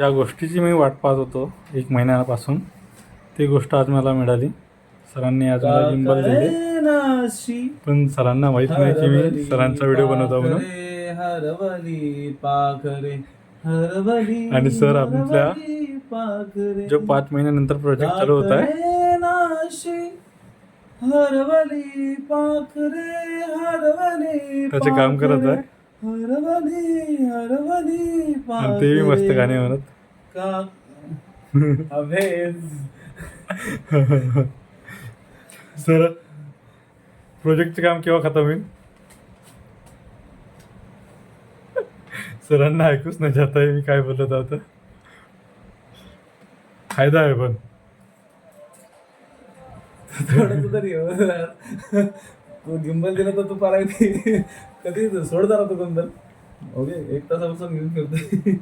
ज्या गोष्टीची मी वाट पाहत होतो एक महिन्यापासून. ती गोष्ट आज मला मिळाली. सरांनी आज मला जिंबल दिले. पण सरांना माहीत नाही की मी सरांचा व्हिडिओ बनवतो म्हणून. आणि सर आपल्या जो पाच महिन्यानंतर प्रोजेक्ट चालू होत आहे. त्याचे काम करत आहे. आणि ते बी मस्त गाणे म्हणत. का? अभे सर प्रोजेक्टचे काम केव्हा खतम होईल? सरांना ऐकूच नाही जात आहे मी काय बोलत आता फायदा आहे पण. तू गिंबल दिला तर तू पारायची कधी सोड जरा तू गिंबल? ओके एक तासापासून घेऊन फिरतोय.